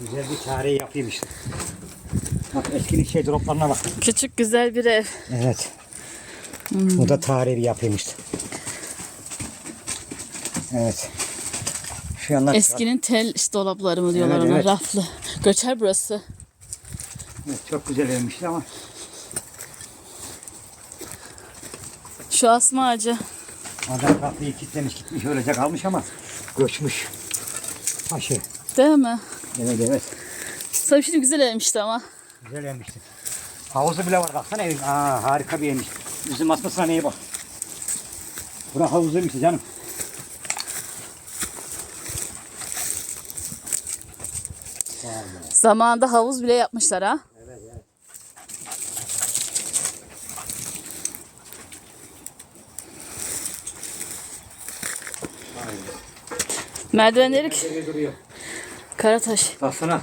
Güzel bir tarihi yapayım işte. Bak eskinin şey droplarına bak. Küçük güzel bir ev. Evet. Bu da tarihi bir yapayım işte. Evet. Şu yanlar Eskinin tel işte dolapları mı diyorlar Evet, ona evet. raflı. Göçer burası. Evet, çok güzel evmişti ama Şu asma ağacı. adam kapıyı kilitlemiş gitmiş öylece kalmış ama göçmüş. Taşı. Değil mi? Evet evet. Şimdi güzel evmişti ama. Güzel evmişti. Havuzu bile var baksana evin. Aa harika bir evmiş. Üzüm atmasına neye bak. Bura havuzuymuş canım. Zamanında havuz bile yapmışlar ha. Evet evet. Merdivenleri Perdeli duruyor. Karataş. Baksana.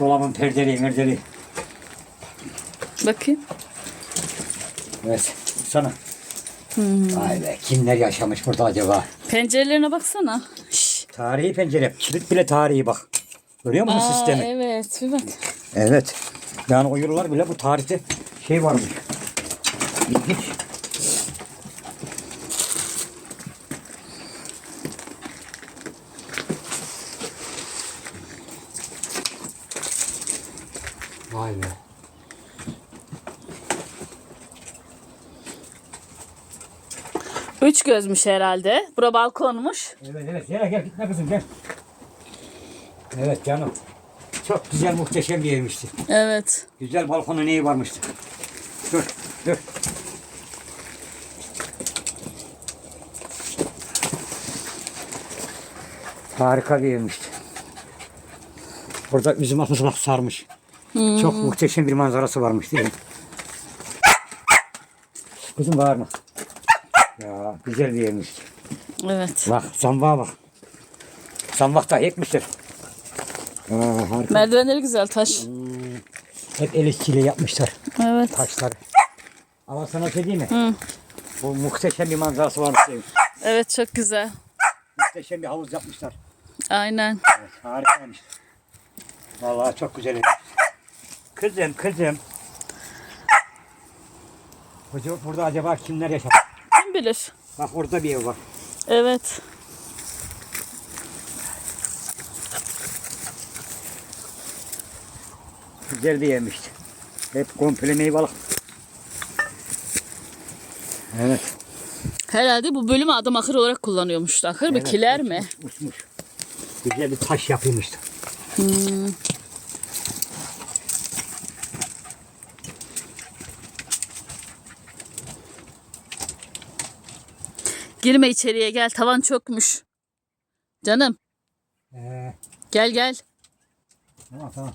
Dolabın perdeli merdeli. Bakayım. Evet. Sana. Vay be kimler yaşamış burada acaba? Pencerelerine baksana. Şş. Tarihi pencere. Kilit bile tarihi bak. Görüyor musun Aa, sistemi? evet. Bir bak. Evet. Yani o yıllar bile bu tarihte şey varmış. İlginç. Vay be. Üç gözmüş herhalde. Bura balkonmuş. Evet evet gel gel gitme kızım gel. Evet canım. Çok güzel muhteşem bir evmişti. Evet. Güzel balkonu neyi varmıştı. Dur dur. Harika bir evmişti. Burada üzüm bak sarmış. Çok muhteşem bir manzarası varmış değil mi? Kızım bağırma. Ya güzel bir evmişti. Evet. Bak zambak bak. Zambak da ekmişler. Aa, harika. Merdivenleri güzel taş. Hep el işçiliği yapmışlar Evet. taşlar. Ama sana şey diyeyim mi? Hı. Bu muhteşem bir manzarası varmış. evin. Evet çok güzel. Muhteşem bir havuz yapmışlar. Aynen. Evet, harikaymış. Vallahi çok güzel. Kızım, kızım. Hocam burada acaba kimler yaşar? Kim bilir? Bak orada bir ev var. Evet. Güzel bir evmişti. Hep komple meyvalık. Evet. Herhalde bu bölümü adam ahır olarak kullanıyormuş. Ahır mı? evet, Kiler mi? Uçmuş. Güzel bir taş yapılmıştı. Girme içeriye gel. Tavan çökmüş. Canım Ee, gel gel. tamam tamam.